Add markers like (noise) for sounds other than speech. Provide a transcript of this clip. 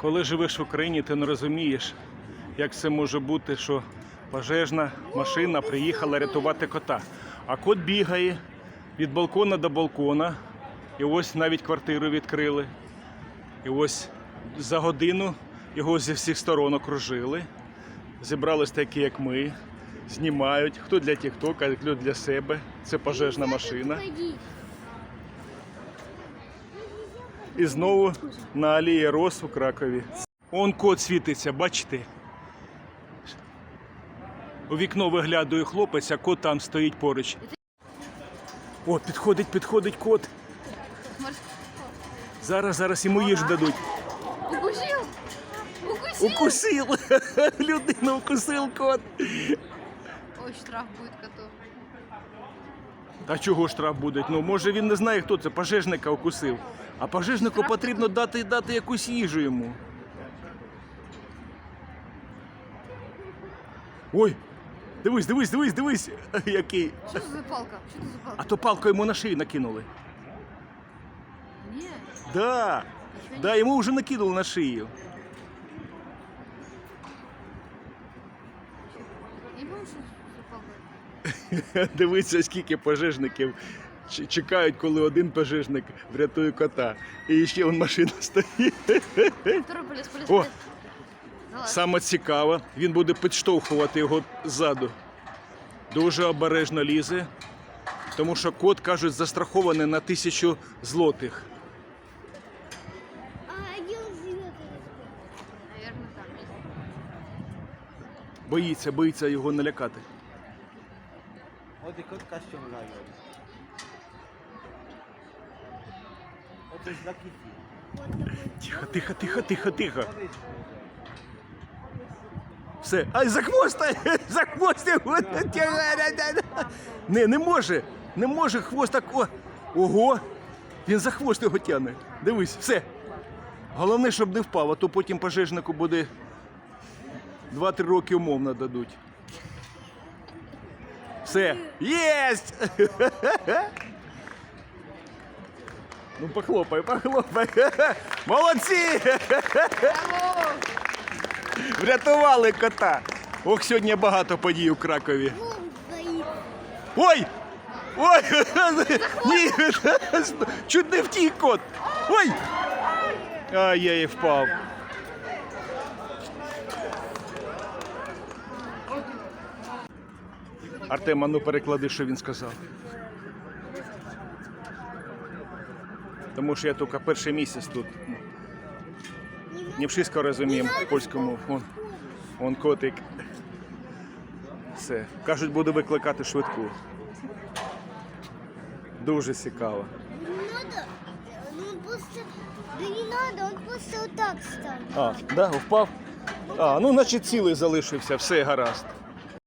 Коли живеш в Україні, ти не розумієш, як це може бути, що пожежна машина приїхала рятувати кота. А кот бігає від балкона до балкона. І ось навіть квартиру відкрили. І ось за годину його зі всіх сторон окружили. Зібрались такі, як ми, знімають. Хто для Тіктока, хто для себе. Це пожежна машина. І знову на алії Рос у Кракові. Он кот світиться, бачите? У вікно виглядає хлопець, а кот там стоїть поруч. О, підходить, підходить кот. Зараз, зараз йому їжу дадуть. Укусил! Укусил! Укусив! (laughs) Людину укусив кот. Ой, штраф будет коту. Та чого штраф буде? Ну, може він не знає, хто це, пожежника укусив. А пожежнику потрібно дати, дати якусь їжу йому. Ой! Дивись, дивись, дивись, дивись, (laughs) який. Что это за палка? Что это за А палка? то палку йому на шию накинули. Нет, Да, ничего да, йому вже накинули на шию. не... Не помню, что это за палка. (laughs) Дивіться, скільки пожежників чекають, коли один пожежник врятує кота. І ще он машина стоїть. О! Залазь. Саме цікаве, він буде підштовхувати його ззаду. Дуже обережно лізе, тому що кот, кажуть, застрахований на тисячу злотих. А где он живет? Наверное, там. Боїться, боїться його налякати. Galiba. O to jest dla Kitty. Тихо, тихо, тихо, тихо, тихо. Все. Ай, за хвост! (laughs) За хвост. Не, не може. Не може хвост так. О. Ого! Він за хвост його тягне. Дивись, все. Головне, щоб не впав, а то потім пожежнику буде 2-3 роки умовно дадуть. Все. Єсть! Ну, похлопай, похлопай. Молодці! Врятували кота. Ох, сьогодні багато подій у Кракові. Ой! Ой! Ні! Чуть не втік кот! Ой! Ай, я і впав. Артем, а ну переклади, що він сказав. Тому що я тільки перший місяць тут. Не вшисько розуміємо польську мову. Вон, вон котик. Все. Кажуть, буду викликати швидку. Дуже цікаво. Не надо. Просто... Да не надо, он просто вот так. А, да, впав? А, ну значить цілий залишився, все гаразд.